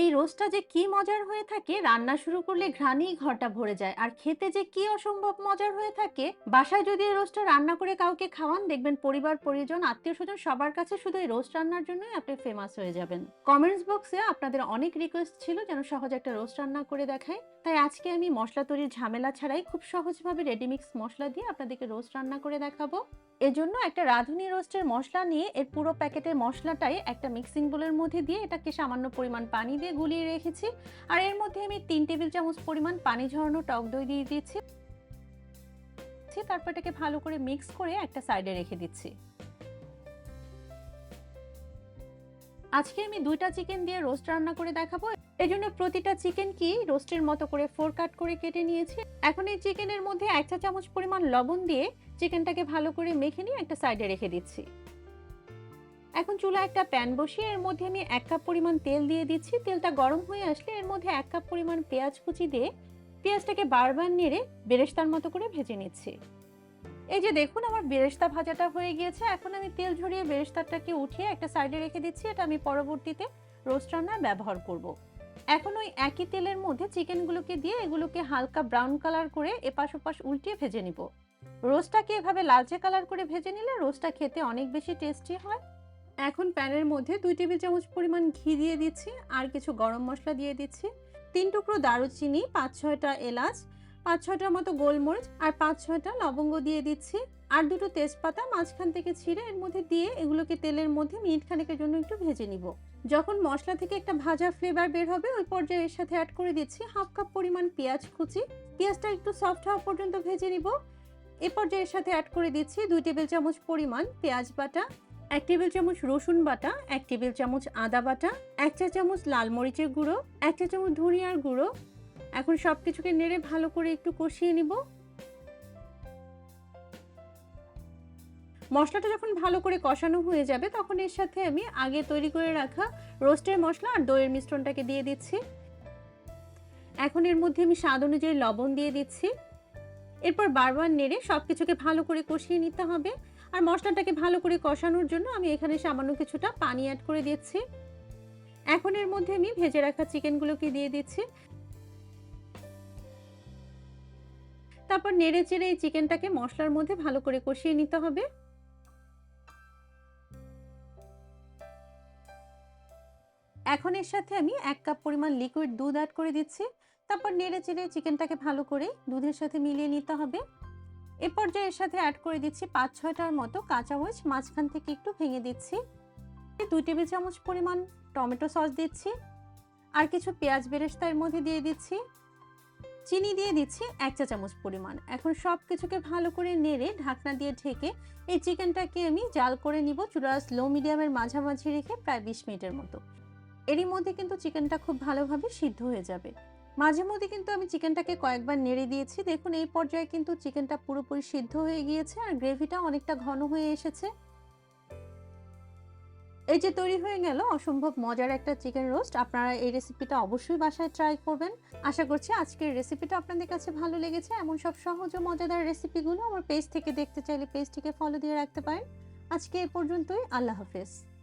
এই রোস্টটা যে কি মজার হয়ে থাকে, রান্না শুরু করলে ঘ্রাণেই ঘরটা ভরে যায়। আর খেতে যে কি অসম্ভব মজার হয়ে থাকে, বাসায় যদি এই রোস্টটা রান্না করে কাউকে খাওয়ান, দেখবেন পরিবার, পরিজন, আত্মীয় স্বজন সবার কাছে শুধু এই রোস্ট রান্নার জন্যই আপনি ফেমাস হয়ে যাবেন। কমেন্টস বক্সে আপনাদের অনেক রিকোয়েস্ট ছিল যেন সহজ একটা রোস্ট রান্না করে দেখাই। তাই আজকে আমি মশলা তৈরির ঝামেলা ছাড়াই খুব সহজভাবে রেডিমিক্স মশলা দিয়ে আপনাদেরকে রোস্ট রান্না করে দেখাবো। এজন্য একটা রাঁধুনি রোস্টের মশলা নিয়ে এর পুরো প্যাকেটের মশলাটাই একটা মিক্সিং বোলের মধ্যে দিয়ে এটাকে সামান্য পরিমাণ পানি দিয়ে গুলিয়ে রেখেছি। আর এর মধ্যে আমি তিন টেবিল চামচ পরিমাণ পানি ঝরানো টক দই দিয়ে দিয়েছি। তারপর এটাকে ভালো করে মিক্স করে একটা সাইডে রেখে দিচ্ছি। আজকে আমি দুইটা চিকেন দিয়ে রোস্ট রান্না করে দেখাবো। এই জন্য প্রতিটা চিকেন কি রোস্টের মতো করে ফোর কাট করে কেটে নিয়েছি। এখন এই চিকেনের মধ্যে এক চা চামচ পরিমাণ লবণ দিয়ে চিকেনটাকে ভালো করে মেখে নিয়ে একটা সাইডে রেখে দিচ্ছি। এখন চুলা একটা প্যান বসিয়ে এর মধ্যে আমি এক কাপ পরিমাণ তেল দিয়ে দিচ্ছি। তেলটা গরম হয়ে আসলে এর মধ্যে এক কাপ পরিমাণ পেঁয়াজ কুচি দিয়ে পেঁয়াজটাকে বারবার নেড়ে বেরেস্তার মতো করে ভেজে নিচ্ছি। এই যে দেখুন আমার বেরেস্তা ভাজাটা হয়ে গিয়েছে। এখন আমি তেল ঝরিয়ে বেরেস্তাটাকে উঠিয়ে একটা সাইডে রেখে দিচ্ছি। এটা আমি পরবর্তীতে রোস্ট রান্নায় ব্যবহার করব। এখন ওই একই তেলের মধ্যে চিকেনগুলোকে দিয়ে এগুলোকে হালকা ব্রাউন কালার করে এপাশ ওপাশ উল্টিয়ে ভেজে নিব। রোস্টটাকে এভাবে লালচে কালার করে ভেজে নিলে রোস্টটা খেতে অনেক বেশি টেস্টি হয়। এখন প্যানের মধ্যে দুই টেবিল চামচ পরিমাণ ঘি দিয়ে দিচ্ছি আর কিছু গরম মশলা দিয়ে দিচ্ছি। তিন টুকরো দারুচিনি, পাঁচ ছয়টা এলাচ, পাঁচ ছয়টার মতো গোলমরিচ আর পাঁচ ছয়টা লবঙ্গ দিয়ে দিচ্ছি। আর দুটো তেজপাতা মাঝখান থেকে ছিঁড়ে এর মধ্যে দিয়ে এগুলোকে তেলের মধ্যে মিনিট খানেকের জন্য একটু ভেজে নিব। যখন মশলা থেকে একটা ভাজা ফ্লেভার বের হবে, ওই পর্যায়ে এর সাথে অ্যাড করে দিচ্ছি হাফ কাপ পরিমাণ পেঁয়াজ কুচি। পেঁয়াজটা একটু সফট হওয়া পর্যন্ত ভেজে নিব। এ পর্যায়ে এর সাথে অ্যাড করে দিচ্ছি দুই টেবিল চামচ পরিমাণ পেঁয়াজ বাটা, এক টেবিল চামচ রসুন বাটা, এক টেবিল চামচ আদা বাটা, এক চা চামচ লাল মরিচের গুঁড়ো, এক চা চামচ ধনিয়ার গুঁড়ো। এখন সব কিছুকে নেড়ে ভালো করে একটু কষিয়ে নিব। মশলাটা যখন ভালো করে কষানো হয়ে যাবে, তখন এর সাথে আমি আগে তৈরি করে রাখা রোস্টের মশলা আর দইয়ের মিশ্রণটাকে দিয়ে দিচ্ছি। এখন এর মধ্যে আমি স্বাদ অনুযায়ী লবণ দিয়ে দিচ্ছি। এরপর বারবার নেড়ে সব কিছুকে ভালো করে কষিয়ে নিতে হবে। আর মশলাটাকে ভালো করে কষানোর জন্য আমি এখানে সামান্য কিছুটা পানি অ্যাড করে দিচ্ছি। এখন এর মধ্যে আমি ভেজে রাখা চিকেনগুলোকে দিয়ে দিচ্ছি। তারপর নেড়ে চেড়ে এই চিকেনটাকে মশলার মধ্যে ভালো করে কষিয়ে নিতে হবে। এখন এর সাথে আমি এক কাপ পরিমাণ লিকুইড দুধ অ্যাড করে দিচ্ছি। তারপর নেড়ে চেড়ে চিকেনটাকে ভালো করে দুধের সাথে মিলিয়ে নিতে হবে। এ পর্যায়ে এর সাথে অ্যাড করে দিচ্ছি পাঁচ ছয়টার মতো কাঁচা মরিচ, মাঝখান থেকে একটু ভেঙে দিচ্ছি। দুই টেবিল চামচ পরিমাণ টমেটো সস দিচ্ছি। আর কিছু পেঁয়াজ বেরেস্তা এর মধ্যে দিয়ে দিচ্ছি। চিনি দিয়ে দিচ্ছি এক চা চামচ পরিমাণ। এখন সব কিছুকে ভালো করে নেড়ে ঢাকনা দিয়ে ঢেকে এই চিকেনটাকে আমি জাল করে নিব চূড়া স্লো মিডিয়ামের মাঝামাঝি রেখে প্রায় বিশ মিনিটের মতো। এরই মধ্যে কিন্তু চিকেনটা খুব ভালোভাবে সিদ্ধ হয়ে যাবে। মাঝে মধ্যে কিন্তু আমি চিকেনটাকে কয়েকবার নেড়ে দিয়েছি। দেখুন, এই পর্যায়ে কিন্তু চিকেনটা পুরোপুরি সিদ্ধ হয়ে গিয়েছে আর গ্রেভিটা অনেকটা ঘন হয়ে এসেছে। এই যে তৈরি হয়ে গেল অসম্ভব মজার একটা চিকেন রোস্ট। আপনারা এই রেসিপিটা অবশ্যই বাসায় ট্রাই করবেন। আশা করছি আজকের রেসিপিটা আপনাদের কাছে ভালো লেগেছে। এমন সব সহজ ও মজাদার রেসিপিগুলো আমার পেজ থেকে দেখতে চাইলে পেজটিকে ফলো দিয়ে রাখতে পারেন। আজকে এ পর্যন্তই। আল্লাহ হাফেজ।